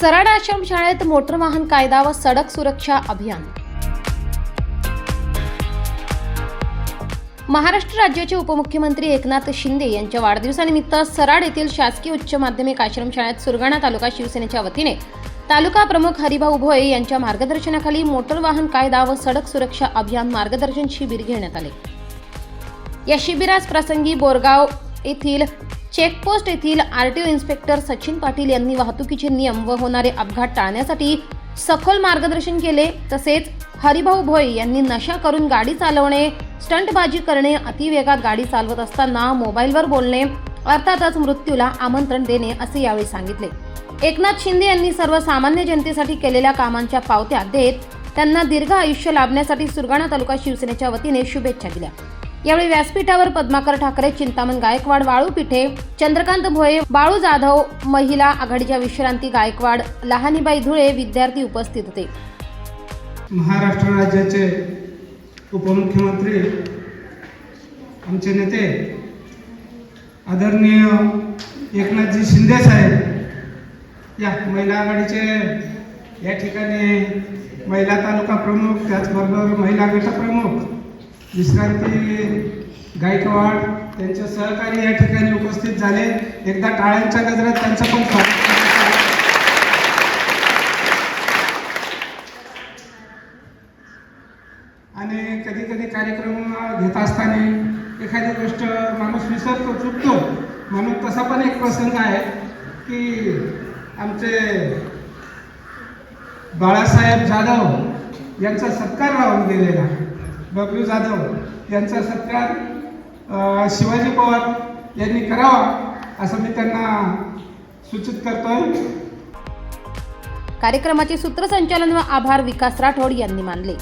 सराड आश्रम शाळेत मोटर वाहन कायदा व सडक सुरक्षा अभियान. महाराष्ट्र राज्याचे उपमुख्यमंत्री एकनाथ शिंदे यांच्या वाढदिवसानिमित्त सराड येथील शासकीय उच्च माध्यमिक आश्रमशाळेत सुरगाणा तालुका शिवसेनेच्या वतीने तालुका प्रमुख हरिभाऊ भोये यांच्या मार्गदर्शनाखाली मोटर वाहन कायदा व सडक सुरक्षा अभियान मार्गदर्शन शिबिर घेण्यात आले. या शिबिरास प्रसंगी बोरगाव येथील चेकपोस्ट येथील आरटीओ इन्स्पेक्टर सचिन पाटील यांनी वाहतुकीचे नियम व होणारे अपघात टाळण्यासाठी सखोल मार्गदर्शन केले. तसेच हरिभाऊ भोई यांनी नशा करून गाडी चालवणे स्टंटबाजी करणे अतिवेगात गाडी चालवत असताना मोबाईलवर बोलणे अर्थातच मृत्यूला आमंत्रण देणे असे यावेळी सांगितले. एकनाथ शिंदे यांनी सर्वसामान्य जनतेसाठी केलेल्या कामांच्या पावत्या देत त्यांना दीर्घ आयुष्य लाभण्यासाठी सुरगाणा तालुका शिवसेनेच्या वतीने शुभेच्छा दिल्या. यावेळी व्यासपीठावर पद्माकर ठाकरे चिंतामण गायकवाड वाळू पिठे चंद्रकांत भोये बाळू जाधव महिला आघाडीच्या विश्रांती गायकवाड लहानीबाई धुळे विद्यार्थी उपस्थित होते. महाराष्ट्र राज्याचे उपमुख्यमंत्री आमचे नेते आदरणीय एकनाथजी शिंदे साहेब या महिला आघाडीचे या ठिकाणी महिला तालुका प्रमुख त्याचबरोबर महिला गटप्रमुख विश्रांती गायकवाड त्यांचे सहकारी या ठिकाणी उपस्थित झाले. एकदा टाळ्यांच्या गजरात त्यांचं पण स्वागत आणि कधी कधी कार्यक्रम घेत असताना एखादी गोष्ट माणूस विसरतो चुकतो. म्हणून तसा पण एक प्रसंग आहे की आमचे बाळासाहेब जाधव यांचा सत्कार लावून गेलेला बबलू जाधव यांचा सत्कार शिवाजी पवार यांनी करावा असं मी त्यांना सूचित करतोय. कार्यक्रमाचे सूत्रसंचालन व आभार विकास राठोड यांनी मानले.